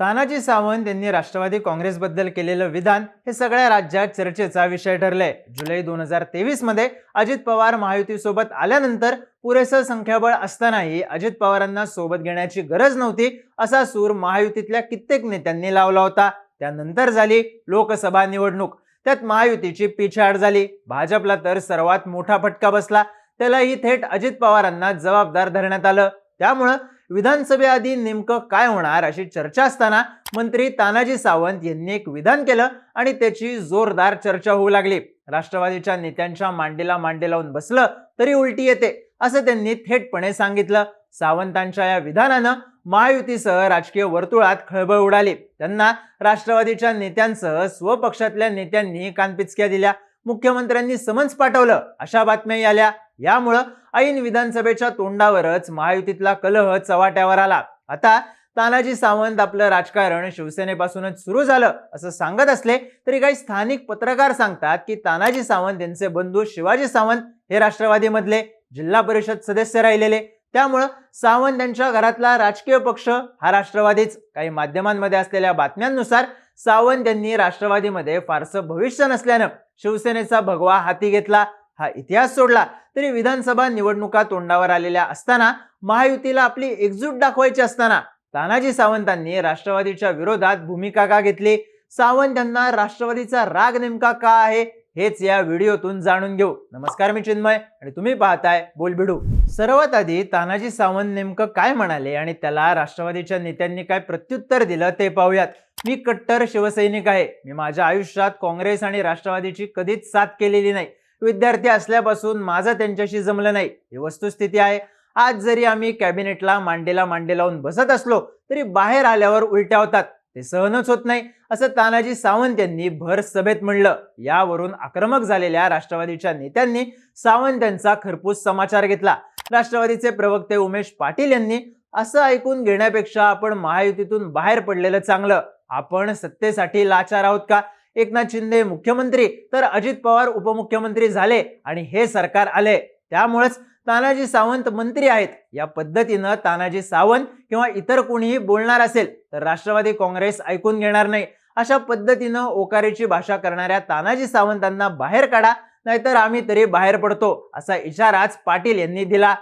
तानाजी सावंत यांनी राष्ट्रवादी काँग्रेसबद्दल केलेलं विधान हे सगळ्या राज्यात चर्चेचा विषय ठरलंय. जुलै दोन हजार तेवीसमध्ये अजित पवार महायुतीसोबत आल्यानंतर पुरेसं संख्याबळ असतानाही अजित पवारांना सोबत घेण्याची गरज नव्हती असा सूर महायुतीतल्या कित्येक नेत्यांनी लावला होता. त्यानंतर झाली लोकसभा निवडणूक. त्यात महायुतीची पिछाड झाली. भाजपला तर सर्वात मोठा फटका बसला. त्यालाही थेट अजित पवारांना जबाबदार धरण्यात आलं. त्यामुळं विधानसभेआधी नेमकं काय होणार अशी चर्चा असताना मंत्री तानाजी सावंत यांनी एक विधान केलं आणि त्याची जोरदार चर्चा होऊ लागली. राष्ट्रवादीच्या नेत्यांच्या मांडीला मांडी लावून बसलं तरी उलटी येते असं त्यांनी थेटपणे सांगितलं. सावंतांच्या या विधानानं महायुतीसह राजकीय वर्तुळात खळबळ उडाली. त्यांना राष्ट्रवादीच्या नेत्यांसह स्वपक्षातल्या नेत्यांनी कानपिचक्या दिल्या. मुख्यमंत्र्यांनी समन्स पाठवलं. अशा बातम्याही आल्या. यामुळं ऐन विधानसभेच्या तोंडावरच महायुतीतला कलह चव्हाट्यावर आला. आता तानाजी सावंत आपलं राजकारण शिवसेनेपासूनच सुरू झालं असं सांगत असले तरी काही स्थानिक पत्रकार सांगतात की तानाजी सावंत यांचे बंधू शिवाजी सावंत हे राष्ट्रवादीमधले जिल्हा परिषद सदस्य राहिलेले. त्यामुळं सावंत यांच्या घरातला राजकीय पक्ष हा राष्ट्रवादीच. काही माध्यमांमध्ये असलेल्या बातम्यांनुसार सावंत यांनी राष्ट्रवादीमध्ये फारसं भविष्य नसल्यानं शिवसेनेचा भगवा हाती घेतला. हा इतिहास सोडला तरी विधानसभा निवडणुका तोंडावर आलेल्या असताना महायुतीला आपली एकजूट दाखवायची असताना तानाजी सावंतांनी राष्ट्रवादीच्या विरोधात भूमिका का घेतली? सावंत यांना राष्ट्रवादीचा राग नेमका का आहे? हेच या व्हिडिओतून जाणून घेऊ. नमस्कार मी चिन्मय आणि तुम्ही पाहताय बोलबिडू. सर्वात आधी तानाजी सावंत नेमकं काय म्हणाले आणि त्याला राष्ट्रवादीच्या नेत्यांनी काय प्रत्युत्तर दिलं ते पाहूयात. मी कट्टर शिवसैनिक आहे. मी माझ्या आयुष्यात काँग्रेस आणि राष्ट्रवादीची कधीच साथ केलेली नाही. विद्यार्थी असल्यापासून माझं त्यांच्याशी जमलं नाही. ही वस्तुस्थिती आहे. आज जरी आम्ही कॅबिनेटला मांडेला मांडे लावून बसत असलो तरी बाहेर आल्यावर उलट्या होतात. ते सहनच होत नाही असं तानाजी सावंत यांनी भर सभेत म्हणलं. यावरून आक्रमक झालेल्या राष्ट्रवादीच्या नेत्यांनी सावंत यांचा खरपूस समाचार घेतला. राष्ट्रवादीचे प्रवक्ते उमेश पाटील यांनी असं ऐकून घेण्यापेक्षा आपण महायुतीतून बाहेर पडलेलं चांगलं. आपण सत्तेसाठी लाचार आहोत का? एकनाथ शिंदे मुख्यमंत्री तर अजित पवार उपमुख्यमंत्री झाले आणि हे सरकार आले. त्यामुळेच तानाजी सावंत मंत्री आहेत. या पद्धतीनं तानाजी सावंत किंवा इतर कोणीही बोलणार असेल तर राष्ट्रवादी काँग्रेस ऐकून घेणार नाही. अशा पद्धतीनं ओकारीची भाषा करणाऱ्या तानाजी सावंतांना बाहेर काढा नाहीतर आम्ही तरी बाहेर पडतो असा इशाराच पाटील यांनी दिला.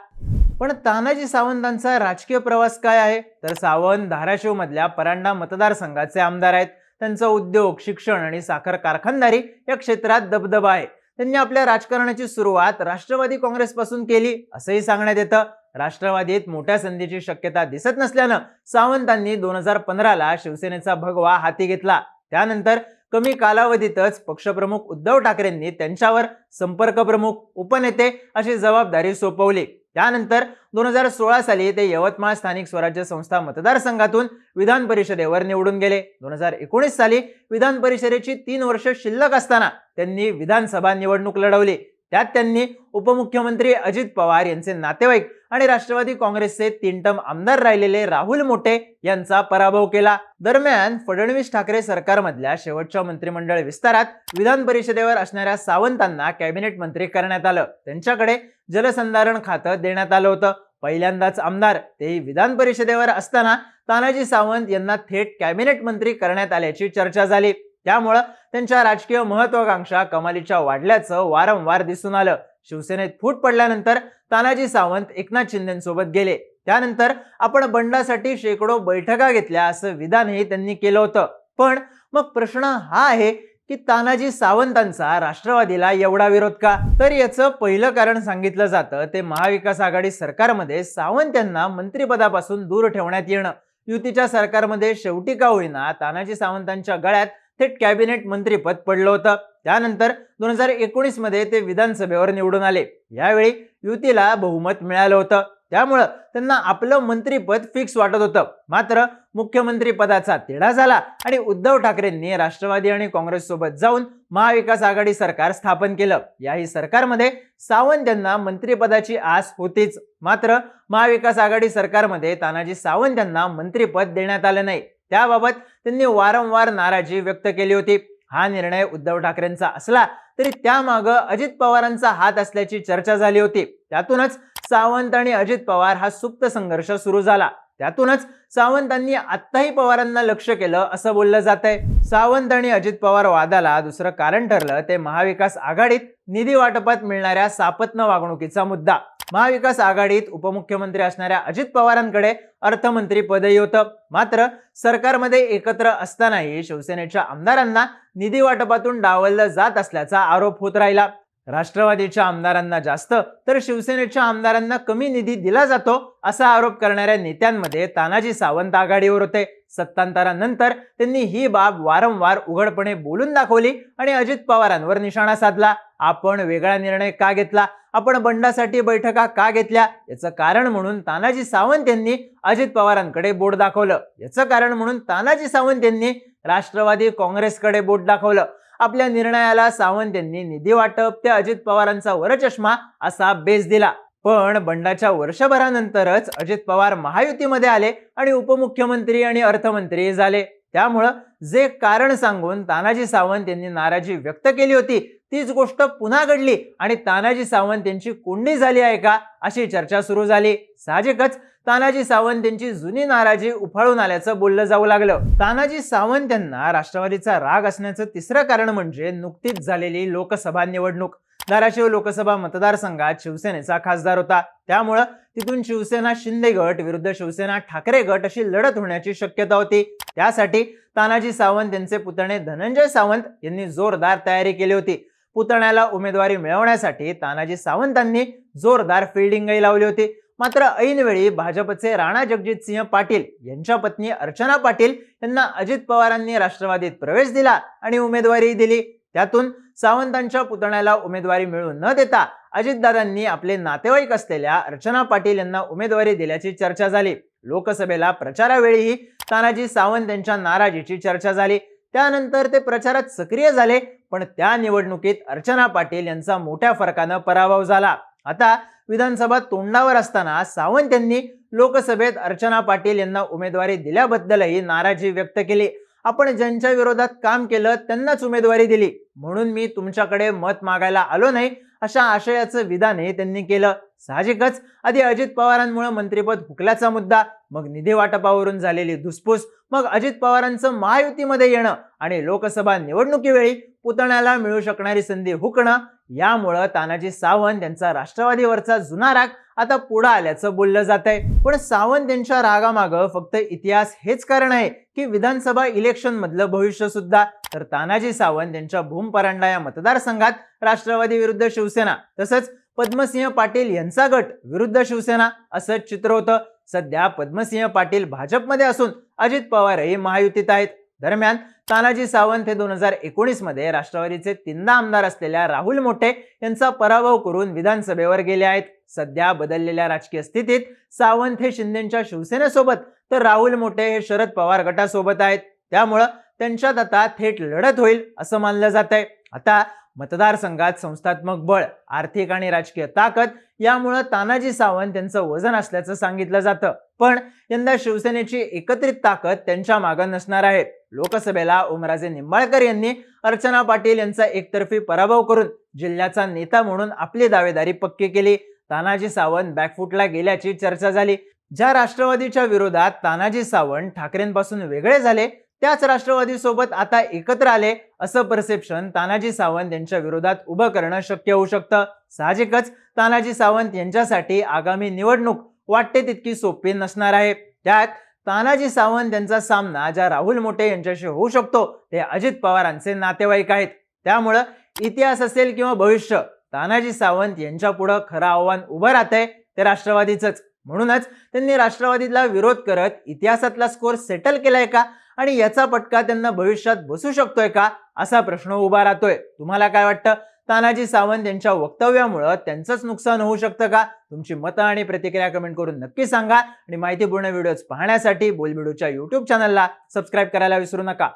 पण तानाजी सावंतांचा राजकीय प्रवास काय आहे? तर सावंत धाराशिव मधल्या परांडा मतदारसंघाचे आमदार आहेत. त्यांचा उद्योग शिक्षण आणि साखर कारखानदारी या क्षेत्रात दबदबा आहे. त्यांनी आपल्या राजकारणाची सुरुवात राष्ट्रवादी काँग्रेसपासून केली असंही सांगण्यात येतं. राष्ट्रवादीत मोठ्या संधीची शक्यता दिसत नसल्यानं सावंतांनी दोन हजार पंधराला शिवसेनेचा भगवा हाती घेतला. त्यानंतर कमी कालावधीतच पक्षप्रमुख उद्धव ठाकरेंनी त्यांच्यावर संपर्क प्रमुख उपनेते अशी जबाबदारी सोपवली. त्यानंतर दोन हजार सोळा साली ते यवतमाळ स्थानिक स्वराज्य संस्था मतदारसंघातून विधान परिषदेवर निवडून गेले. दोन हजार एकोणीस साली विधान परिषदेची तीन वर्ष शिल्लक असताना त्यांनी विधानसभा निवडणूक लढवली. त्यात त्यांनी उपमुख्यमंत्री अजित पवार यांचे नातेवाईक आणि राष्ट्रवादी काँग्रेसचे तीन टर्म आमदार राहिलेले राहुल मोटे यांचा पराभव केला. दरम्यान फडणवीस ठाकरे सरकारमधल्या शेवटच्या मंत्रिमंडळ विस्तारात विधान परिषदेवर असणाऱ्या सावंतांना कॅबिनेट मंत्री करण्यात आलं. त्यांच्याकडे जलसंधारण खातं देण्यात आलं होतं. पहिल्यांदाच आमदार तेही विधान परिषदेवर असताना तानाजी सावंत यांना थेट कॅबिनेट मंत्री करण्यात आल्याची चर्चा झाली. त्यामुळं त्यांच्या राजकीय महत्वाकांक्षा कमालीच्या वाढल्याचं वारंवार दिसून आलं. शिवसेनेत फूट पडल्यानंतर तानाजी सावंत एकनाथ शिंदेसोबत गेले. त्यानंतर आपण बंडासाठी शेकडो बैठका घेतल्या असं विधानही त्यांनी केलं होतं. पण मग प्रश्न हा आहे की तानाजी सावंतांचा राष्ट्रवादीला एवढा विरोध का? तर याचं पहिलं कारण सांगितलं जातं ते महाविकास आघाडी सरकारमध्ये सावंत यांना मंत्रिपदापासून दूर ठेवण्यात येणं. युतीच्या सरकारमध्ये शेवटी का होईना तानाजी सावंतांच्या गळ्यात थेट कॅबिनेट मंत्रीपद पडलं होतं. त्यानंतर दोन हजार एकोणीसमध्ये ते विधानसभेवर निवडून आले. यावेळी युतीला बहुमत मिळालं होतं. त्यामुळं त्यांना आपलं मंत्रीपद फिक्स वाटत होतं. मात्र मुख्यमंत्रीपदाचा तिढा झाला आणि उद्धव ठाकरेंनी राष्ट्रवादी आणि काँग्रेससोबत जाऊन महाविकास आघाडी सरकार स्थापन केलं. याही सरकारमध्ये सावंत यांना मंत्रिपदाची आस होतीच. मात्र महाविकास आघाडी सरकारमध्ये तानाजी सावंत यांना मंत्रिपद देण्यात आलं नाही. त्याबाबत त्यांनी वारंवार नाराजी व्यक्त केली होती. हा निर्णय उद्धव ठाकरेंचा असला तरी त्यामागं अजित पवारांचा हात असल्याची चर्चा झाली होती. त्यातूनच सावंत आणि अजित पवार हा सुप्त संघर्ष सुरू झाला. त्यातूनच सावंतांनी आत्ताही पवारांना लक्ष केलं असं बोललं जात आहे सावंत आणि अजित पवार वादाला दुसरं कारण ठरलं ते महाविकास आघाडीत निधी वाटपात मिळणाऱ्या सापत्न वागणुकीचा मुद्दा. महाविकास आघाडीत उपमुख्यमंत्री असणाऱ्या अजित पवारांकडे अर्थमंत्री पदही होतं. मात्र सरकारमध्ये एकत्र असतानाही शिवसेनेच्या आमदारांना निधी वाटपातून डावललं जात असल्याचा आरोप होत राहिला. राष्ट्रवादीच्या आमदारांना जास्त तर शिवसेनेच्या आमदारांना कमी निधी दिला जातो असा आरोप करणाऱ्या नेत्यांमध्ये तानाजी सावंत आघाडीवर होते. सत्तांतरानंतर त्यांनी ही बाब वारंवार उघडपणे बोलून दाखवली आणि अजित पवारांवर निशाणा साधला. आपण वेगळा निर्णय का घेतला? आपण बंडासाठी बैठका का घेतल्या? याचं कारण म्हणून तानाजी सावंत यांनी अजित पवारांकडे बोट दाखवलं. याचं कारण म्हणून तानाजी सावंत यांनी राष्ट्रवादी काँग्रेसकडे बोट दाखवलं. आपल्या निर्णयाला सावंत यांनी निधी वाटप ते अजित पवारांचा वरचष्मा असा बेस दिला. पण बंडाच्या वर्षभरानंतरच अजित पवार महायुतीमध्ये आले आणि उपमुख्यमंत्री आणि अर्थमंत्री झाले. त्यामुळं जे कारण सांगून तानाजी सावंत यांनी नाराजी व्यक्त केली होती तीच गोष्ट पुन्हा घडली आणि तानाजी सावंत यांची कोंडी झाली आहे का अशी चर्चा सुरू झाली. साहजिकच तानाजी सावंत यांची जुनी नाराजी उफाळून आल्याचं बोललं जाऊ लागलं. तानाजी सावंत यांना राष्ट्रवादीचा राग असण्याचं तिसरं कारण म्हणजे नुकतीच झालेली लोकसभा निवडणूक. धाराशिव लोकसभा मतदारसंघात शिवसेनेचा खासदार होता. त्यामुळं तिथून शिवसेना शिंदे गट विरुद्ध शिवसेना ठाकरे गट अशी लढत होण्याची शक्यता होती. त्यासाठी तानाजी सावंत यांचे पुतणे धनंजय सावंत यांनी जोरदार तयारी केली होती. पुतण्याला उमेदवारी मिळवण्यासाठी तानाजी सावंतांनी जोरदार फिल्डिंगही लावली होती. मात्र ऐनवेळी भाजपचे राणा जगजित सिंह पाटील यांच्या पत्नी अर्चना पाटील यांना अजित पवारांनी राष्ट्रवादीत प्रवेश दिला आणि उमेदवारी दिली. त्यातून सावंतांच्या पुतण्याला उमेदवारी मिळू न देता अजितदादांनी आपले नातेवाईक असलेल्या अर्चना पाटील यांना उमेदवारी दिल्याची चर्चा झाली. लोकसभेला प्रचारावेळीही तानाजी सावंत यांच्या नाराजीची चर्चा झाली. त्यानंतर ते प्रचारात सक्रिय झाले पण त्या निवडणुकीत अर्चना पाटील यांचा मोठ्या फरकानं पराभव झाला. आता विधानसभा तोंडावर असताना सावंत यांनी लोकसभेत अर्चना पाटील यांना उमेदवारी दिल्याबद्दलही नाराजी व्यक्त केली. आपण ज्यांच्या विरोधात काम केलं त्यांनाच उमेदवारी दिली. म्हणून मी तुमच्याकडे मत मागायला आलो नाही. अशा आशयाचं विधानही त्यांनी केलं. साहजिकच आधी अजित पवारांमुळे मंत्रीपद हुकल्याचा मुद्दा मग निधी वाटपावरून झालेली धुसफूस मग अजित पवारांचं महायुतीमध्ये येणं आणि लोकसभा निवडणुकीवेळी पुतण्याला मिळू शकणारी संधी हुकणं यामुळं तानाजी सावंत यांचा राष्ट्रवादीवरचा जुना राग आता पुढं आल्याचं बोललं जात आहे पण सावंत यांच्या रागामागं फक्त इतिहास हेच कारण आहे की विधानसभा इलेक्शन मधलं भविष्य सुद्धा. तर तानाजी सावंत यांच्या भूम परांडा या मतदारसंघात राष्ट्रवादी विरुद्ध शिवसेना तसंच पद्मसिंह पाटील यांचा गट विरुद्ध शिवसेना असं चित्र होतं. सध्या पद्मसिंह पाटील भाजपमध्ये असून अजित पवारही महायुतीत आहेत. दरम्यान तानाजी सावंत हे दोन हजार एकोणीसमध्ये राष्ट्रवादीचे तीनदा आमदार असलेल्या राहुल मोठे यांचा पराभव करून विधानसभेवर गेले आहेत. सध्या बदललेल्या राजकीय स्थितीत सावंत हे शिंदेच्या शिवसेनेसोबत तर राहुल मोठे हे शरद पवार गटासोबत आहेत. त्यामुळं त्यांच्यात आता थेट लढत होईल असं मानलं जात आहे आता मतदारसंघात संस्थात्मक बळ आर्थिक आणि राजकीय ताकद यामुळं तानाजी सावंत यांचं वजन असल्याचं सांगितलं जातं. पण यंदा शिवसेनेची एकत्रित ताकद त्यांच्या मागं नसणार आहे. लोकसभेला ओमराजे निंबाळकर यांनी अर्चना पाटील यांचा एकतर्फी पराभव करून जिल्ह्याचा नेता म्हणून आपली दावेदारी पक्की केली. तानाजी सावंत बॅकफुटला गेल्याची चर्चा झाली. ज्या राष्ट्रवादीच्या विरोधात तानाजी सावंत ठाकरेंपासून वेगळे झाले त्याच राष्ट्रवादीसोबत आता एकत्र आले असं परसेप्शन तानाजी सावंत यांच्या विरोधात उभं करणं शक्य होऊ शकतं. साहजिकच तानाजी सावंत यांच्यासाठी आगामी निवडणूक वाटते तितकी सोपी नसणार आहे. त्यात तानाजी सावंत यांचा सामना ज्या राहुल मोठे यांच्याशी होऊ शकतो ते अजित पवारांचे नातेवाईक आहेत. त्यामुळं इतिहास असेल किंवा भविष्य तानाजी सावंत यांच्या पुढं खरं आव्हान उभं राहतंय ते राष्ट्रवादीच म्हणूनच त्यांनी राष्ट्रवादीला विरोध करत इतिहासातला स्कोर सेटल केलाय का? आणि याचा पटका त्यांना भविष्यात बसू शकतोय का? असा प्रश्न उभा राहतोय. तुम्हाला काय वाटतं? तानाजी सावंत यांच्या वक्तव्यामुळं त्यांचंच नुकसान होऊ शकतं का? तुमची मतं आणि प्रतिक्रिया कमेंट करून नक्की सांगा. आणि माहितीपूर्ण व्हिडिओज पाहण्यासाठी बोलबिडूच्या युट्यूब चॅनलला सबस्क्राईब करायला विसरू नका.